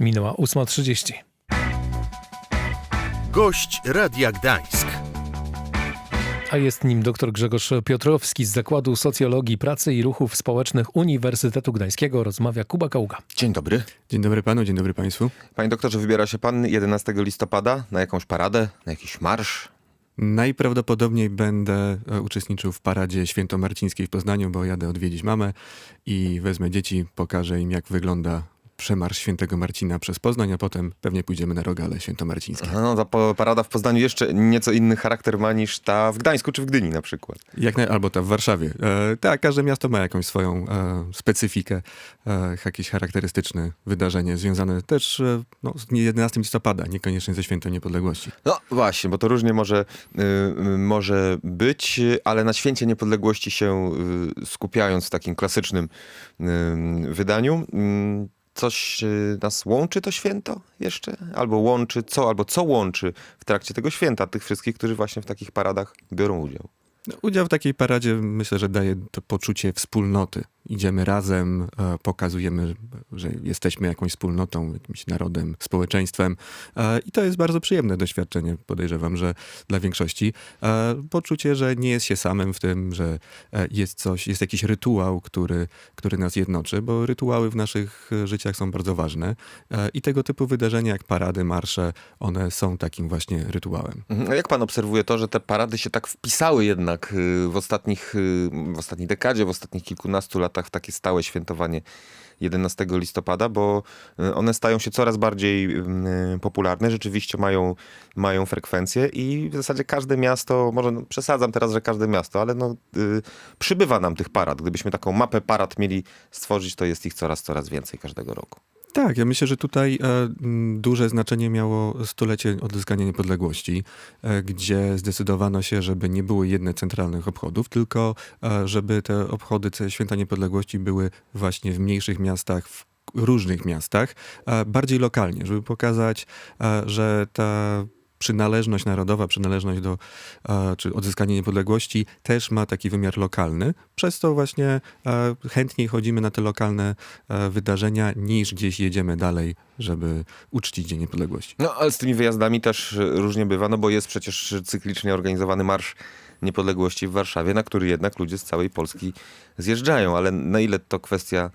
Minęła 8.30. Gość Radia Gdańsk. A jest nim dr Grzegorz Piotrowski z Zakładu Socjologii Pracy i Ruchów Społecznych Uniwersytetu Gdańskiego. Rozmawia Kuba Kaługa. Dzień dobry. Dzień dobry panu, dzień dobry państwu. Panie doktorze, wybiera się pan 11 listopada na jakąś paradę, na jakiś marsz? Najprawdopodobniej będę e, uczestniczył w paradzie świętomarcińskiej w Poznaniu, bo jadę odwiedzić mamę i wezmę dzieci, pokażę im jak wygląda przemarsz świętego Marcina przez Poznań, a potem pewnie pójdziemy na rogale świętomarcińskie. Aha, No, ta parada w Poznaniu jeszcze nieco inny charakter ma niż ta w Gdańsku czy w Gdyni na przykład. Jak naj... Albo ta w Warszawie. E, tak, każde miasto ma jakąś swoją e, specyfikę, e, jakieś charakterystyczne wydarzenie związane też e, no, z 11 listopada, niekoniecznie ze świętem niepodległości. No właśnie, bo to różnie może, y, może być, ale na święcie niepodległości się y, skupiając w takim klasycznym y, wydaniu. Coś y, nas łączy to święto jeszcze? Albo łączy co, albo co łączy w trakcie tego święta tych wszystkich, którzy właśnie w takich paradach biorą udział? Udział w takiej paradzie myślę, że daje to poczucie wspólnoty. Idziemy razem, e, pokazujemy, że jesteśmy jakąś wspólnotą, jakimś narodem, społeczeństwem e, i to jest bardzo przyjemne doświadczenie, podejrzewam, że dla większości. E, Poczucie, że nie jest się samym w tym, że jest coś, jest jakiś rytuał, który, który nas jednoczy, bo rytuały w naszych życiach są bardzo ważne i tego typu wydarzenia jak parady, marsze, one są takim właśnie rytuałem. Mhm. A jak pan obserwuje to, że te parady się tak wpisały jednak y, w ostatnich, y, w ostatniej dekadzie, w ostatnich kilkunastu latach takie stałe świętowanie 11 listopada, bo y, one stają się coraz bardziej popularne, rzeczywiście mają, mają frekwencję i w zasadzie każde miasto, może no, przesadzam teraz, że każde miasto, ale no, przybywa nam tych parad. Gdybyśmy taką mapę parad mieli stworzyć, to jest ich coraz, coraz więcej każdego roku. Tak, ja myślę, że tutaj e, duże znaczenie miało stulecie odzyskania niepodległości, e, gdzie zdecydowano się, żeby nie były jedne centralnych obchodów, tylko e, żeby te obchody te Święta Niepodległości były właśnie w mniejszych miastach, w różnych miastach, bardziej lokalnie, żeby pokazać, że ta przynależność narodowa, przynależność do, e, czy odzyskanie niepodległości też ma taki wymiar lokalny. Przez to właśnie e, chętniej chodzimy na te lokalne e, wydarzenia, niż gdzieś jedziemy dalej, żeby uczcić Dzień Niepodległości. No, ale z tymi wyjazdami też różnie bywa, no bo jest przecież cyklicznie organizowany Marsz Niepodległości w Warszawie, na który jednak ludzie z całej Polski zjeżdżają. Ale na ile to kwestia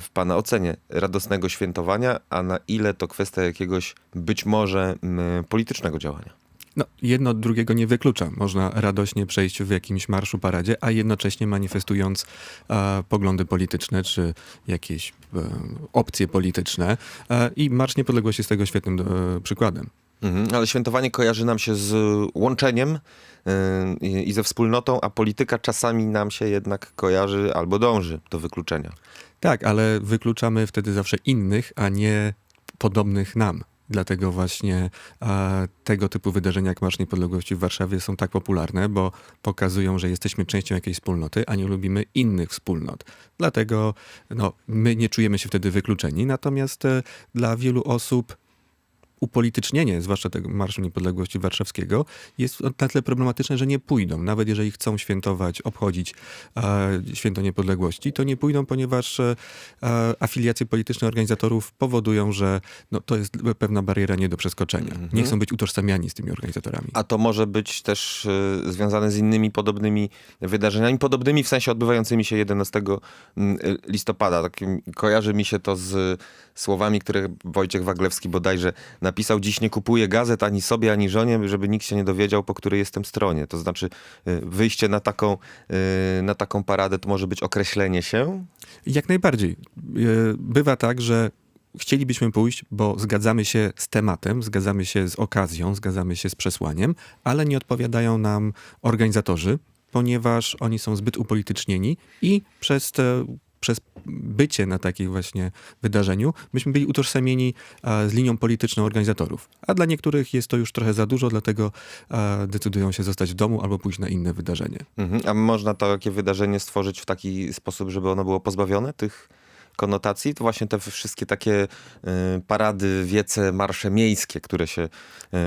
w Pana ocenie radosnego świętowania, a na ile to kwestia jakiegoś być może politycznego działania? No, jedno od drugiego nie wyklucza. Można radośnie przejść w jakimś marszu, paradzie, a jednocześnie manifestując e, poglądy polityczne czy jakieś e, opcje polityczne. E, I Marsz Niepodległości jest tego świetnym e, przykładem. Mhm, ale świętowanie kojarzy nam się z łączeniem i i ze wspólnotą, a polityka czasami nam się jednak kojarzy albo dąży do wykluczenia. Tak, ale wykluczamy wtedy zawsze innych, a nie podobnych nam. Dlatego właśnie tego typu wydarzenia jak Marsz Niepodległości w Warszawie są tak popularne, bo pokazują, że jesteśmy częścią jakiejś wspólnoty, a nie lubimy innych wspólnot. Dlatego no, my nie czujemy się wtedy wykluczeni, natomiast e, dla wielu osób upolitycznienie, zwłaszcza tego Marszu Niepodległości Warszawskiego, jest na tyle problematyczne, że nie pójdą. Nawet jeżeli chcą świętować, obchodzić e, święto niepodległości, to nie pójdą, ponieważ e, e, afiliacje polityczne organizatorów powodują, że no, to jest pewna bariera nie do przeskoczenia. Nie chcą być utożsamiani z tymi organizatorami. A to może być też y, związane z innymi podobnymi wydarzeniami, podobnymi w sensie odbywającymi się 11 mm, listopada. Takim, kojarzy mi się to z słowami, które Wojciech Waglewski bodajże napisał. Dziś nie kupuję gazet ani sobie, ani żonie, żeby nikt się nie dowiedział, po której jestem stronie. To znaczy y, wyjście na taką, y, na taką paradę to może być określenie się. Jak najbardziej. E, Bywa tak, że chcielibyśmy pójść, bo zgadzamy się z tematem, zgadzamy się z okazją, zgadzamy się z przesłaniem, ale nie odpowiadają nam organizatorzy, ponieważ oni są zbyt upolitycznieni i przez te przez bycie na takim właśnie wydarzeniu, byśmy byli utożsamieni z linią polityczną organizatorów. A dla niektórych jest to już trochę za dużo, dlatego decydują się zostać w domu albo pójść na inne wydarzenie. Mhm. A można takie wydarzenie stworzyć w taki sposób, żeby ono było pozbawione tych konotacji? To właśnie te wszystkie takie y, parady, wiece, marsze miejskie, które się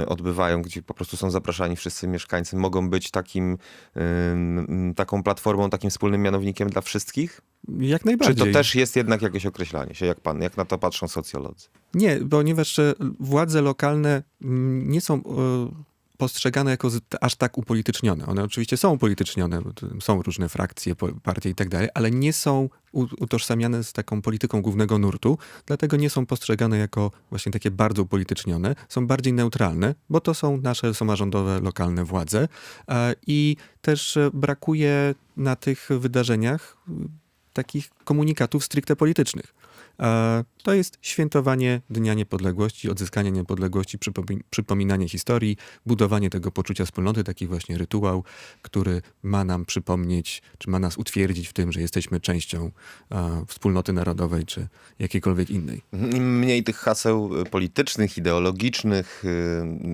y, odbywają, gdzie po prostu są zapraszani wszyscy mieszkańcy, mogą być takim, taką platformą, takim wspólnym mianownikiem dla wszystkich? Jak Czy najbardziej. to też jest jednak jakieś określanie się, jak pan, jak na to patrzą socjolodzy? Nie, ponieważ e, władze lokalne mm, nie są e, postrzegane jako aż tak upolitycznione. One oczywiście są upolitycznione, są różne frakcje, partie i tak dalej, ale nie są utożsamiane z taką polityką głównego nurtu, dlatego nie są postrzegane jako właśnie takie bardzo upolitycznione. Są bardziej neutralne, bo to są nasze samorządowe, lokalne władze e, i też brakuje na tych wydarzeniach takich komunikatów stricte politycznych. E, To jest świętowanie Dnia Niepodległości, odzyskanie niepodległości, przypomi- przypominanie historii, budowanie tego poczucia wspólnoty, taki właśnie rytuał, który ma nam przypomnieć, czy ma nas utwierdzić w tym, że jesteśmy częścią e, wspólnoty narodowej, czy jakiejkolwiek innej. Im mniej tych haseł y, politycznych, ideologicznych,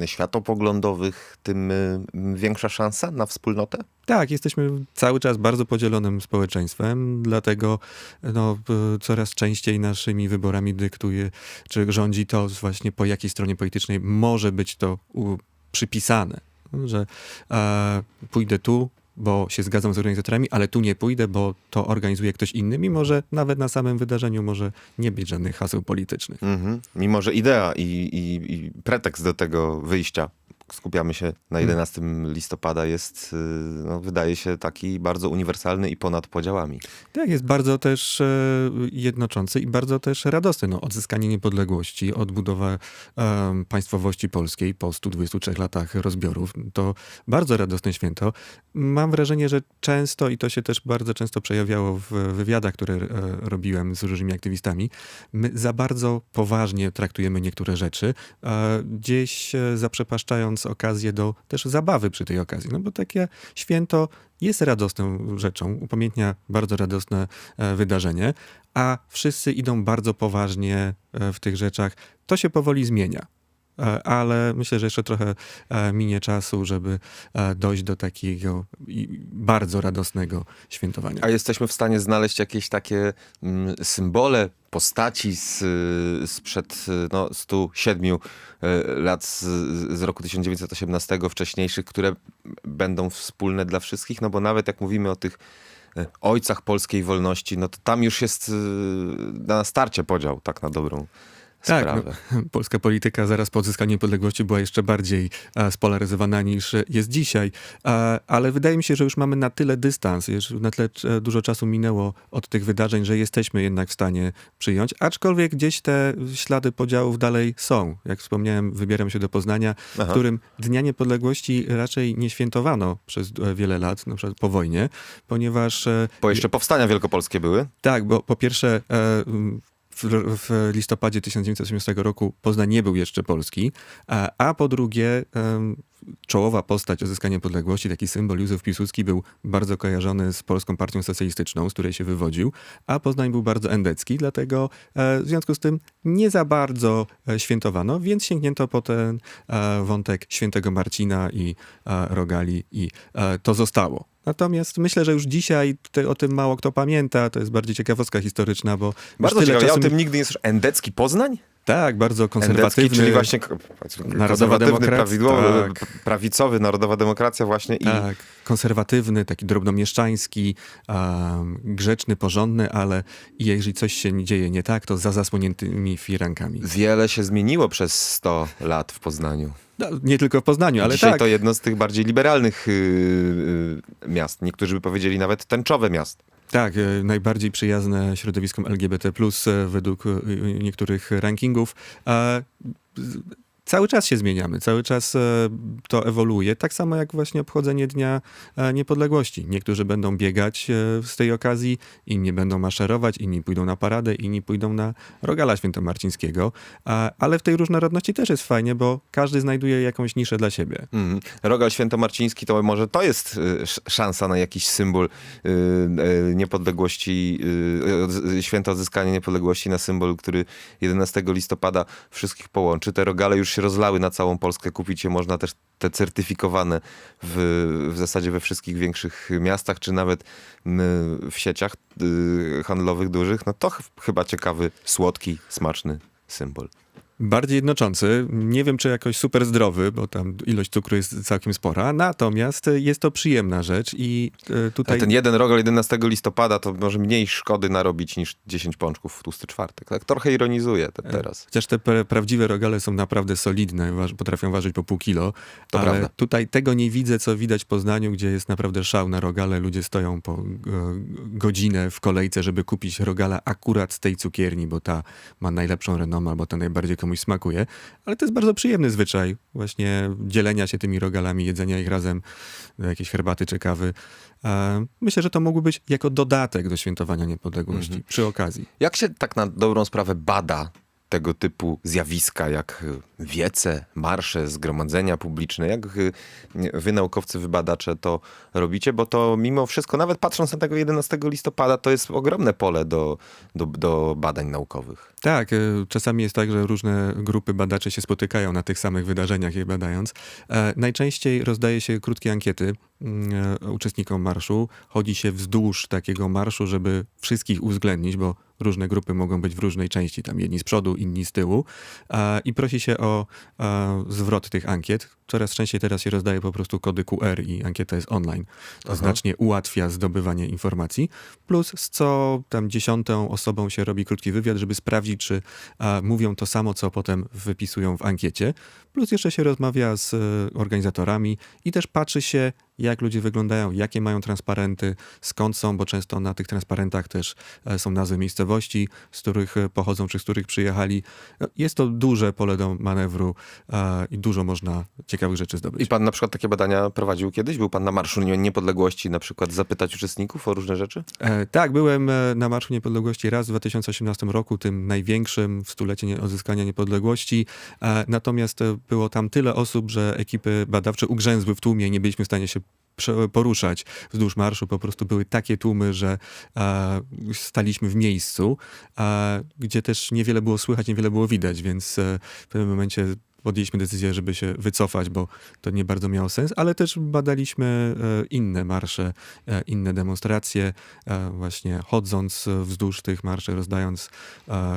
y, światopoglądowych, tym y, większa szansa na wspólnotę? Tak, jesteśmy cały czas bardzo podzielonym społeczeństwem, dlatego no, coraz częściej naszymi wyborami dyktuje, czy rządzi to właśnie po jakiej stronie politycznej może być to u, przypisane. Że e, pójdę tu, bo się zgadzam z organizatorami, ale tu nie pójdę, bo to organizuje ktoś inny, mimo że nawet na samym wydarzeniu może nie być żadnych haseł politycznych. Mhm. Mimo, że idea i, i, i pretekst do tego wyjścia, skupiamy się na 11 listopada, jest, y, no, wydaje się taki bardzo uniwersalny i ponad podziałami. Tak, jest bardzo też e, jednoczący i bardzo też radosny. No, odzyskanie niepodległości, odbudowa em, państwowości polskiej po 123 latach rozbiorów, to bardzo radosne święto. Mam wrażenie, że często, i to się też bardzo często przejawiało w wywiadach, które e, robiłem z różnymi aktywistami, my za bardzo poważnie traktujemy niektóre rzeczy, e, gdzieś e, zaprzepaszczając okazję do też zabawy przy tej okazji. No bo takie święto jest radosną rzeczą, upamiętnia bardzo radosne e, wydarzenie, a wszyscy idą bardzo poważnie e, w tych rzeczach. To się powoli zmienia. E, Ale myślę, że jeszcze trochę e, minie czasu, żeby e, dojść do takiego bardzo radosnego świętowania. A jesteśmy w stanie znaleźć jakieś takie mm, symbole, postaci z, sprzed no, 107 y, lat z, z roku 1918 wcześniejszych, które będą wspólne dla wszystkich? No bo nawet jak mówimy o tych ojcach polskiej wolności, no to tam już jest na starcie podział, tak na dobrą Tak, sprawę. no, polska polityka zaraz po odzyskaniu niepodległości była jeszcze bardziej e, spolaryzowana niż jest dzisiaj, e, ale wydaje mi się, że już mamy na tyle dystans, już na tyle e, dużo czasu minęło od tych wydarzeń, że jesteśmy jednak w stanie przyjąć, aczkolwiek gdzieś te ślady podziałów dalej są. Jak wspomniałem, wybieram się do Poznania, w Aha. którym Dnia Niepodległości raczej nie świętowano przez wiele lat, na przykład po wojnie, ponieważ Bo jeszcze powstania wielkopolskie były. tak, bo po pierwsze w, listopadzie 1918 roku Poznań nie był jeszcze polski, a, po drugie czołowa postać odzyskania niepodległości, taki symbol Józef Piłsudski był bardzo kojarzony z Polską Partią Socjalistyczną, z której się wywodził, a Poznań był bardzo endecki, dlatego e, w związku z tym nie za bardzo e, świętowano, więc sięgnięto po ten e, wątek świętego Marcina i Rogali i to zostało. Natomiast myślę, że już dzisiaj tutaj o tym mało kto pamięta. To jest bardziej ciekawostka historyczna, bo Bardzo tyle ciekawe, ja o czasu... tym nigdy nie słyszałem. Endecki Poznań? Tak, bardzo Endecki, konserwatywny. czyli właśnie Narodowa demokracja, prawidłowy, tak. prawicowy, narodowa demokracja właśnie i Tak, konserwatywny, taki drobnomieszczański, um, grzeczny, porządny, ale jeżeli coś się dzieje nie tak, to za zasłoniętymi firankami. wiele się zmieniło przez 100 lat w Poznaniu. No, nie tylko w Poznaniu, ale Dzisiaj tak. to jedno z tych bardziej liberalnych yy, yy, miast. Niektórzy by powiedzieli nawet tęczowe miast. Tak, e, najbardziej przyjazne środowiskom LGBT, e, według e, niektórych rankingów. Cały czas się zmieniamy, cały czas e, to ewoluuje. Tak samo jak właśnie obchodzenie Dnia e, Niepodległości. Niektórzy będą biegać e, z tej okazji, inni będą maszerować, inni pójdą na paradę, inni pójdą na Rogala Świętomarcińskiego. Ale w tej różnorodności też jest fajnie, bo każdy znajduje jakąś niszę dla siebie. Mhm. Rogal Świętomarciński to może to jest sz- szansa na jakiś symbol niepodległości, święta odzyskania niepodległości na symbol, który 11 listopada wszystkich połączy. Te rogale już się rozlały na całą Polskę, kupić je można też te certyfikowane w, w zasadzie we wszystkich większych miastach, czy nawet w sieciach y, handlowych dużych. No to ch- chyba ciekawy, słodki, smaczny symbol. Bardziej jednoczący. Nie wiem, czy jakoś super zdrowy, bo tam ilość cukru jest całkiem spora. Natomiast e, jest to przyjemna rzecz i e, tutaj... A ten jeden rogal 11 listopada to może mniej szkody narobić niż 10 pączków w tłusty czwartek. Tak trochę ironizuję te, teraz. Chociaż te pra- prawdziwe rogale są naprawdę solidne, waż, potrafią ważyć po pół kilo. To ale prawda. tutaj tego nie widzę, co widać w Poznaniu, gdzie jest naprawdę szał na rogale. Ludzie stoją po e, godzinę w kolejce, żeby kupić rogala akurat z tej cukierni, bo ta ma najlepszą renomę, albo ta najbardziej komuś smakuje. Ale to jest bardzo przyjemny zwyczaj właśnie dzielenia się tymi rogalami, jedzenia ich razem, do jakiejś herbaty czy kawy. E, Myślę, że to mógłby być jako dodatek do świętowania niepodległości Mhm. przy okazji. Jak się tak na dobrą sprawę bada tego typu zjawiska, jak y, wiece, marsze, zgromadzenia publiczne? Jak y, wy, naukowcy, wybadacze, to robicie? Bo to mimo wszystko, nawet patrząc na tego 11 listopada, to jest ogromne pole do, do, do badań naukowych. Tak, e, czasami jest tak, że różne grupy badaczy się spotykają na tych samych wydarzeniach je badając. E, Najczęściej rozdaje się krótkie ankiety mm, e, uczestnikom marszu. Chodzi się wzdłuż takiego marszu, żeby wszystkich uwzględnić, bo różne grupy mogą być w różnej części, tam jedni z przodu, inni z tyłu. I prosi się o zwrot tych ankiet. Coraz częściej teraz się rozdaje po prostu kody QR i ankieta jest online. To Aha. znacznie ułatwia zdobywanie informacji. Plus z co tam dziesiątą osobą się robi krótki wywiad, żeby sprawdzić, czy mówią to samo, co potem wypisują w ankiecie. Plus jeszcze się rozmawia z e, organizatorami i też patrzy się, jak ludzie wyglądają, jakie mają transparenty, skąd są, bo często na tych transparentach też e, są nazwy miejscowości, z których e, pochodzą, czy z których przyjechali. No, Jest to duże pole do manewru e, i dużo można ciekawych rzeczy zdobyć. I pan na przykład takie badania prowadził kiedyś? Był pan na Marszu Niepodległości na przykład zapytać uczestników o różne rzeczy? E, tak, byłem na Marszu Niepodległości raz w 2018 roku, tym największym w stulecie odzyskania niepodległości. E, natomiast było tam tyle osób, że ekipy badawcze ugrzęzły w tłumie i nie byliśmy w stanie się poruszać wzdłuż marszu. Po prostu były takie tłumy, że e, staliśmy w miejscu, e, gdzie też niewiele było słychać, niewiele było widać, więc e, w pewnym momencie podjęliśmy decyzję, żeby się wycofać, bo to nie bardzo miało sens, ale też badaliśmy e, inne marsze, e, inne demonstracje, e, właśnie chodząc wzdłuż tych marszy, rozdając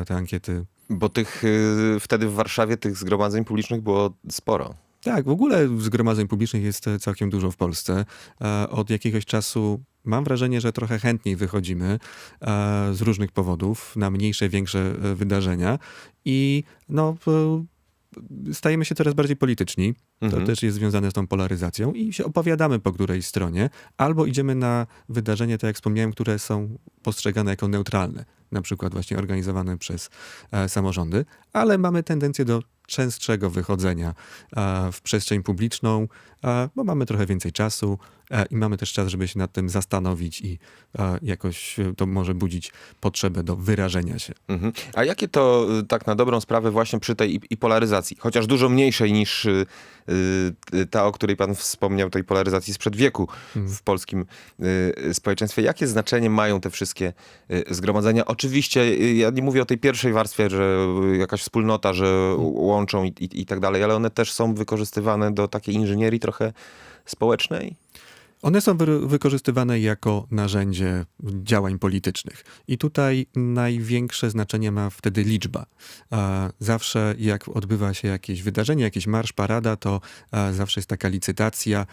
te ankiety. Bo tych y, wtedy w Warszawie tych zgromadzeń publicznych było sporo. Tak, w ogóle zgromadzeń publicznych jest e, całkiem dużo w Polsce. E, Od jakiegoś czasu mam wrażenie, że trochę chętniej wychodzimy e, z różnych powodów na mniejsze, większe wydarzenia i no, stajemy się coraz bardziej polityczni. To Mhm. też jest związane z tą polaryzacją i się opowiadamy po którejś stronie, albo idziemy na wydarzenia, tak jak wspomniałem, które są postrzegane jako neutralne, na przykład właśnie organizowane przez e, samorządy, ale mamy tendencję do częstszego wychodzenia e, w przestrzeń publiczną, e, bo mamy trochę więcej czasu i mamy też czas, żeby się nad tym zastanowić i e, jakoś e, to może budzić potrzebę do wyrażenia się. Mhm. A jakie to tak na dobrą sprawę właśnie przy tej i, polaryzacji, chociaż dużo mniejszej niż ta, o której pan wspomniał, tej polaryzacji sprzed wieku w polskim społeczeństwie, jakie znaczenie mają te wszystkie zgromadzenia? Oczywiście ja nie mówię o tej pierwszej warstwie, że jakaś wspólnota, że łączą i, i, i tak dalej, ale one też są wykorzystywane do takiej inżynierii trochę społecznej? One są wy- wykorzystywane jako narzędzie działań politycznych. I tutaj największe znaczenie ma wtedy liczba. Zawsze jak odbywa się jakieś wydarzenie, jakiś marsz, parada, to zawsze jest taka licytacja.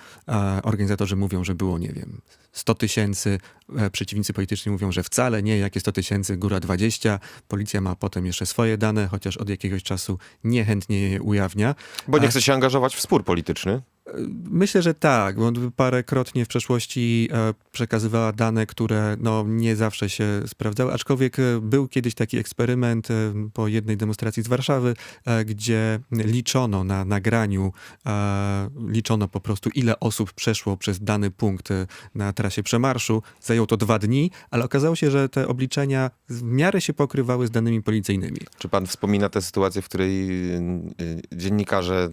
Organizatorzy mówią, że było, nie wiem, 100 tysięcy. e, Przeciwnicy polityczni mówią, że wcale nie, jakie 100 tysięcy, góra 20. Policja ma potem jeszcze swoje dane, chociaż od jakiegoś czasu niechętnie je ujawnia. Bo nie chce się angażować w spór polityczny. Myślę, że tak, parękrotnie w przeszłości e, przekazywała dane, które no, nie zawsze się sprawdzały, aczkolwiek e, był kiedyś taki eksperyment e, po jednej demonstracji z Warszawy, gdzie liczono na nagraniu, liczono po prostu ile osób przeszło przez dany punkt na trasie przemarszu. Zajęło to dwa dni, ale okazało się, że te obliczenia w miarę się pokrywały z danymi policyjnymi. Czy pan wspomina tę sytuację, w której dziennikarze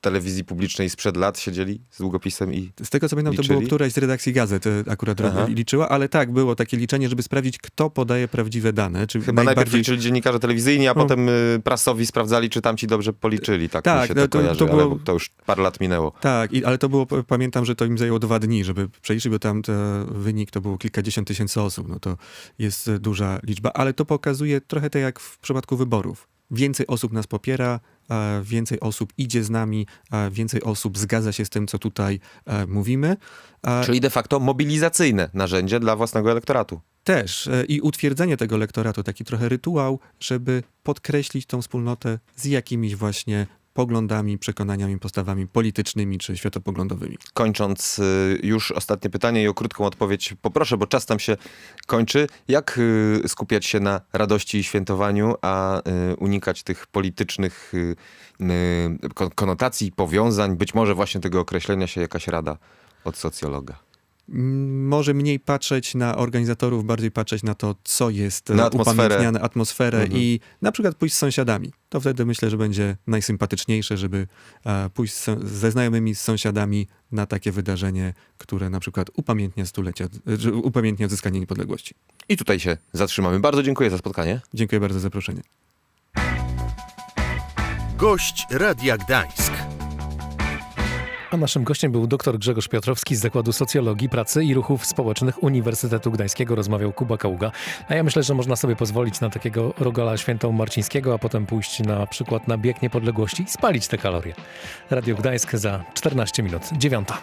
telewizji publicznej sprzed lat siedzieli z długopisem i... Z tego co pamiętam, to Liczyli? było któraś z redakcji gazet e, akurat Aha. liczyła, ale tak, było takie liczenie, żeby sprawdzić, kto podaje prawdziwe dane. Czy Chyba najpierw najbardziej... liczyli dziennikarze telewizyjni, a No. potem y, prasowi sprawdzali, czy tamci dobrze policzyli. Tak, Tak, mi się no to, to- kojarzy, to było- ale to już parę lat minęło. Tak, i, ale to było, pamiętam, że to im zajęło dwa dni, żeby przeliczyć, bo tam te, wynik to było kilkadziesiąt tysięcy osób. No to jest e, duża liczba, ale to pokazuje trochę tak jak w przypadku wyborów. więcej osób nas popiera, e, więcej osób idzie z nami, e, więcej osób zgadza się z tym, co tutaj e, mówimy. E, Czyli de facto mobilizacyjne narzędzie dla własnego elektoratu. Też e, i utwierdzenie tego lektoratu, taki trochę rytuał, żeby podkreślić tą wspólnotę z jakimiś właśnie poglądami, przekonaniami, postawami politycznymi czy światopoglądowymi. Kończąc y, już ostatnie pytanie i o krótką odpowiedź poproszę, bo czas tam się kończy. Jak y, skupiać się na radości i świętowaniu, a y, unikać tych politycznych kon- konotacji, powiązań, być może właśnie tego określenia się jakaś rada od socjologa? Może mniej patrzeć na organizatorów, bardziej patrzeć na to, co jest Na atmosferę. upamiętniane, atmosferę Mhm. i na przykład pójść z sąsiadami. To wtedy myślę, że będzie najsympatyczniejsze, żeby e, pójść ze znajomymi, z sąsiadami na takie wydarzenie, które na przykład upamiętnia stulecie, e, że upamiętnia odzyskanie niepodległości. I tutaj się zatrzymamy. Bardzo dziękuję za spotkanie. Dziękuję bardzo za zaproszenie. Gość Radia Gdańsk. A naszym gościem był dr Grzegorz Piotrowski z Zakładu Socjologii, Pracy i Ruchów Społecznych Uniwersytetu Gdańskiego. Rozmawiał Kuba Kaługa. A ja myślę, że można sobie pozwolić na takiego rogala świętą marcińskiego, a potem pójść na przykład na bieg niepodległości i spalić te kalorie. Radio Gdańsk za 14 minut. Dziewiąta.